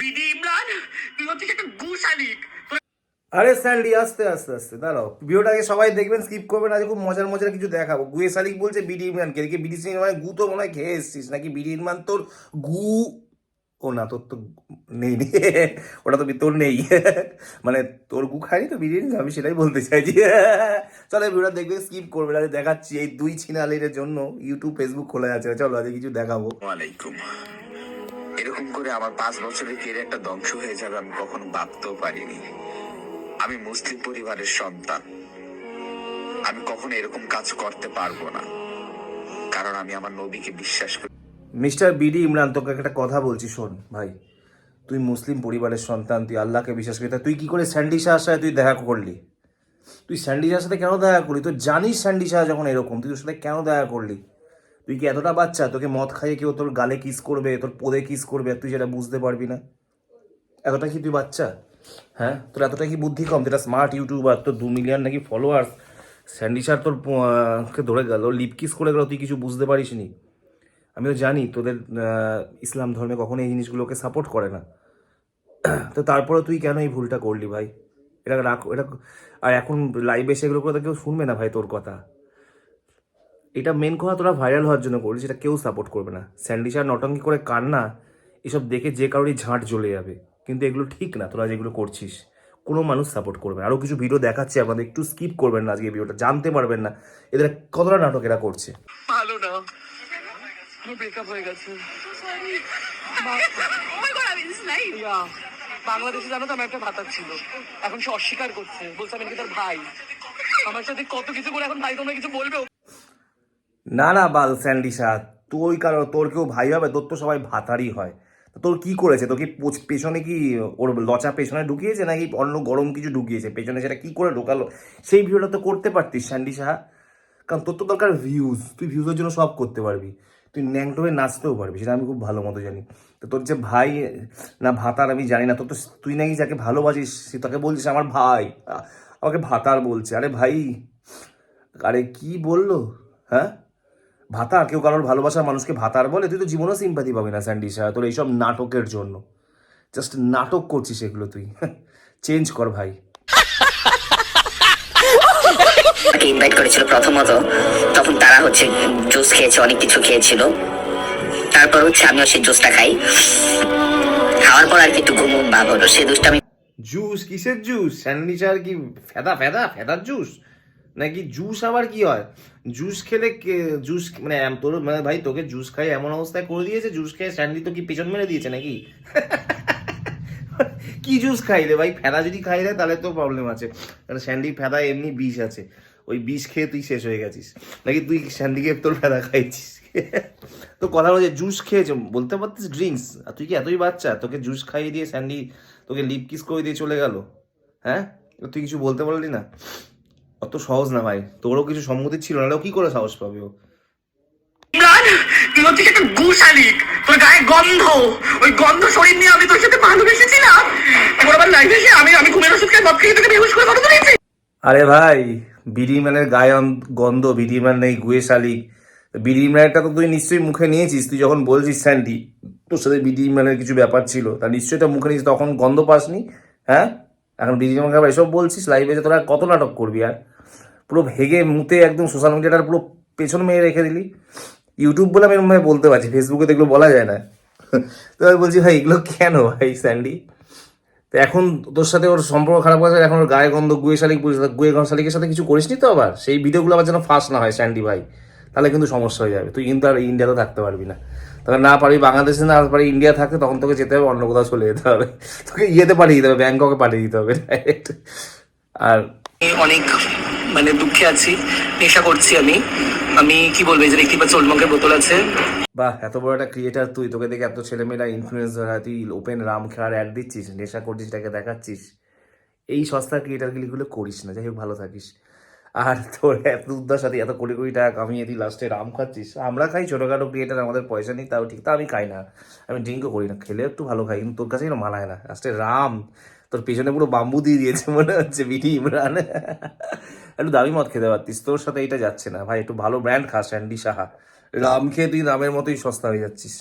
BD Imran তুই একটা গুশালিক আরে স্যান্ডি, আস্তে আস্তে আস্তে, দাঁড়াও। ভিডিওটাকে সবাই দেখবেন স্কিপ করবেন, আজ খুব মজার মজার কিছু দেখাবো। গুয়ে শালিক বলছে বিডি ইমরানকে বিডি সিনেমায় মানে গু তো মনে হয় খেয়ে এসছিস, নাকি বিডি ইমরান তোর গু ও না, তোর তো নেই ওটা তো তোর নেই। মানে তোর গু খাইনি তো বিরিয়ানি? আমি সেটাই বলতে চাইছি। চলো ভিডিওটা দেখবে স্কিপ করবে। আরে দেখাচ্ছি এই দুই ছিনালের জন্য ইউটিউব ফেসবুক খোলা আছে। চলো আজকে কিছু দেখাবো। ওয়ালাইকুম। এরকম করে আমার পাঁচ বছরের কেরিয়ারটা ধ্বংস হয়ে যাবে, আমি কখনো ভাবতেও পারিনি। আমি মুসলিম পরিবারের সন্তান। আমি কখনো এরকম কাজ করতে পারব না। কারণ আমি আমার নবীকে বিশ্বাস করি। মিস্টার বিডি ইমরান, তোকে একটা কথা বলছি, শোন ভাই। তুই মুসলিম পরিবারের সন্তান, তুই আল্লাহকে বিশ্বাস করি তুই কি করে স্যান্ডি শাহের সাথে তুই দেখা করলি? তুই স্যান্ডি শাহের সাথে কেন দেখা করলি? তুই জানিস স্যান্ডি শাহ যখন এরকম, তুই তোর সাথে কেন দেখা করলি? তুই কি এতটা বাচ্চা? তোকে মদ খাইয়ে কেউ তোর গালে কিস করবে, তোর পোদে কিস করবে? তুই সেটা বুঝতে পারবি না। এতটা কি তুই বাচ্চা? হ্যাঁ? তোর এতটা কি বুদ্ধি কম? যেটা স্মার্ট ইউটিউবার তোর দু মিলিয়ন নাকি ফলোয়ার্স স্যান্ডি শাহ তোর ধরে গেল, লিপ কিস করে গেল, তুই কিছু বুঝতে পারিস নি আমি তো জানি তোদের ইসলাম ধর্মে কখনো এই জিনিসগুলোকে সাপোর্ট করে না। তো তারপরে তুই কেন এই ভুলটা করলি ভাই? এটা রাখ, এটা, আর এখন লাইভে সেগুলো করে তো কেউ শুনবে না ভাই তোর কথা। এটা মেন কথা তোরা ভাইরাল হওয়ার জন্য করলি, সেটা কেউ সাপোর্ট করবে না। স্যান্ডিশার নটঙ্কি করে কান্না, এসব দেখে যে কারোরই ঝাঁট জ্বলে যাবে। কিন্তু এগুলো ঠিক না, তোরা যেগুলো করছিস, কোনো মানুষ সাপোর্ট করবে না। আরও কিছু ভিডিও দেখাচ্ছে আপনাদের, একটু স্কিপ করবেন না আজকে ভিডিওটা জানতে পারবেন না। এদের কতটা নাটক এরা করছে। ভালো না। আমার ব্রেকআপ হয়ে গেছে। বাংলাদেশে জানো তো আমার একটা ভাতা ছিল। এখন সে অস্বীকার করছে। বলছে আমি তার ভাই। আমার সাথে কত কিছু করে এখন ভাই তোমরা কিছু বলবে? না না বাল স্যান্ডিসা তুই কারও তোর কেউ ভাই হবে তোর তো সবাই ভাতারই হয়। তোর কি করেছে? তোর কি পোচ- পেছনে কি ওর লচা পেছনে ঢুকিয়েছে নাকি অন্য গরম কিছু ঢুকিয়েছে? পেছনে সেটা কি করে ঢোকালো? সেই ভিডিওটা তো করতে পারতিস স্যান্ডি সাহা। কারণ তোর তো দরকার ভিউজ তুই ভিউজের জন্য সব করতে পারবি। তুই ন্যাংটো হয়ে নাচতেও পারবি, সেটা আমি খুব ভালো মতো জানি। তো তোর যে ভাই, না ভাতার আমি জানি না তোর তো তুই নাকি যাকে ভালোবাসিস, সে তাকে বলছিস আমার ভাই। আমাকে ভাতার বলছে, আরে ভাই, আরে কি বলল? হ্যাঁ? ভাতার কেউ কারোর ভালোবাসার মানুষকে ভাতার বলে? তুই তো জীবনও সিম্পাতি পাবি না, স্যান্ডি তোর এইসব নাটকের জন্য। জাস্ট নাটক করছিস এগুলো তুই। চেঞ্জ কর ভাই। ইনভাইট করেছিল প্রথমত? তখন তারা হচ্ছে জুস খেয়েছে, অনেক কিছু খেয়েছিল। তারপর হচ্ছে আমিও সেই জুসটা খাই। খাওয়ার পর আর কি একটু ঘুম ভাব হলো সেই জুসটা আমি জুস? কিসের জুস? স্যান্ডি শাহ কি ফেদা ফেদা, ফেদার জুস? নাকি জুস আবার কি হয়? জুস খেলে জুস মানে তোর মানে ভাই, তোকে জুস খাই এমন অবস্থায় করে দিয়েছে, জুস খেয়ে স্যান্ডি তো কি পেছন মেরে দিয়েছে নাকি? কি জুস খাইলে ভাই? ফেদা যদি খাইলে তাহলে তো প্রবলেম আছে। কারণ স্যান্ডি ফেদা এমনি বিষ আছে। ওই বিষ খেয়ে তুই শেষ হয়ে গেছিস। নাকি তুই স্যান্ডিকে তোর ফেদা খাইছিস? তো কথা বলছে জুস খেয়েছ বলতে পারতিস ড্রিঙ্কস আর তুই কি এতই বাচ্চা? তোকে জুস খাইয়ে দিয়ে স্যান্ডি তোকে লিপ কিস করে দিয়ে চলে গেল। হ্যাঁ? তুই কিছু বলতে পারলি না? অত সহজ না ভাই। তোরও কিছু সম্মতি ছিল না ও কি করে সাহস পাবে ও? তোর গায়ে গন্ধ। ওই গন্ধ শরীর নিয়ে আমি তোর সাথে ভালোবেসেছিলাম আমি আমি ঘুমের ওষুধ খেয়ে মদ খেয়ে তোকে বেহুশ করে আরে ভাই বিডি ম্যানের গায়ে গন্ধ, বিডি ম্যান নেই, গুয়ে শালিক। বিডি ম্যানটা তো তুই নিশ্চয়ই মুখে নিয়েছিস। তুই যখন বলছিস, স্যান্ডি, তোর সাথে বিডি ম্যানের কিছু ব্যাপার ছিল, তা নিশ্চয়ই এটা মুখে নিয়েছিস, তখন গন্ধ পাসনি হ্যাঁ? এখন বিডি ম্যানকে আবার এসব বলছিস লাইভে যে তোরা কত নাটক করবি, আর? পুরো ভেগে মুতে একদম সোশ্যাল মিডিয়াটার পুরো পেছন মেয়ে রেখে দিলি। ইউটিউব বলে আমি এরকমভাবে বলতে পারছি ফেসবুকে তো এগুলো বলা যায় না। তো আমি বলছি, ভাই, এগুলো কেন ভাই, স্যান্ডি? তো এখন তোর সাথে ওর সম্পর্ক খারাপ হয়েছে এখন ওর গায়ে গন্ধ, গুয়ে শালিক গুয়ে গন্ধ, শালিকের সাথে কিছু করিস নি তো আবার? সেই ভিডিওগুলো আবার যেন ফাঁস না হয়, স্যান্ডি ভাই। তাহলে কিন্তু সমস্যা হয়ে যাবে। তুই কিন্তু আর ইন্ডিয়াতে থাকতে পারবি না। তবে না পারবি বাংলাদেশে, না পারি ইন্ডিয়া থাকতে, তখন তোকে যেতে হবে, অন্য কোথাও চলে যেতে হবে। তোকে ইয়েতে পাঠিয়ে দিতে হবে, ব্যাংককে পাঠিয়ে দিতে হবে আর অনেক মানে দুঃখে আছি, নেশা করছি আমি। আমি কি বলব যে দেখতে পাচ্ছি ওল্ডমকের বোতল আছে। বাহ, এত বড় একটা ক্রিয়েটার তুই, তোকে দেখে এত ছেলেমেয়েরা ইনফ্লুয়েন্সার হয়, তুই ওপেন রাম খেলার অ্যাড দিচ্ছিস, নেশা করছিস, তাকে দেখাচ্ছিস। এই সস্তা ক্রিয়েটারগুলিগুলো করিস না, যাই হোক, ভালো থাকিস। আর তোর এত উদ্দার সাথে এত কোটি কোটি টাকা কামিয়ে তুই লাস্টে রাম খাচ্ছিস। আমরা খাই, ছোটোখাটো ক্রিয়েটার আমাদের পয়সা নেই, তাও ঠিক, তা আমি খাই না। আমি ড্রিঙ্কও করি না, খেলে একটু ভালো খাই, কিন্তু তোর কাছে মানায় না। লাস্টে রাম তোর পেছনে পুরো বাম্বু দিয়ে দিয়েছে, মনে হচ্ছে বিটি ইমরান। একটু দামি মদ খেতে পারতিস, তোর সাথে এটা যাচ্ছে না। ভাই, একটু ভালো ব্র্যান্ড খাস অ্যান্ডি সাহা রাম খেয়ে তুই রামের মতোই সস্তা হয়ে যাচ্ছিস।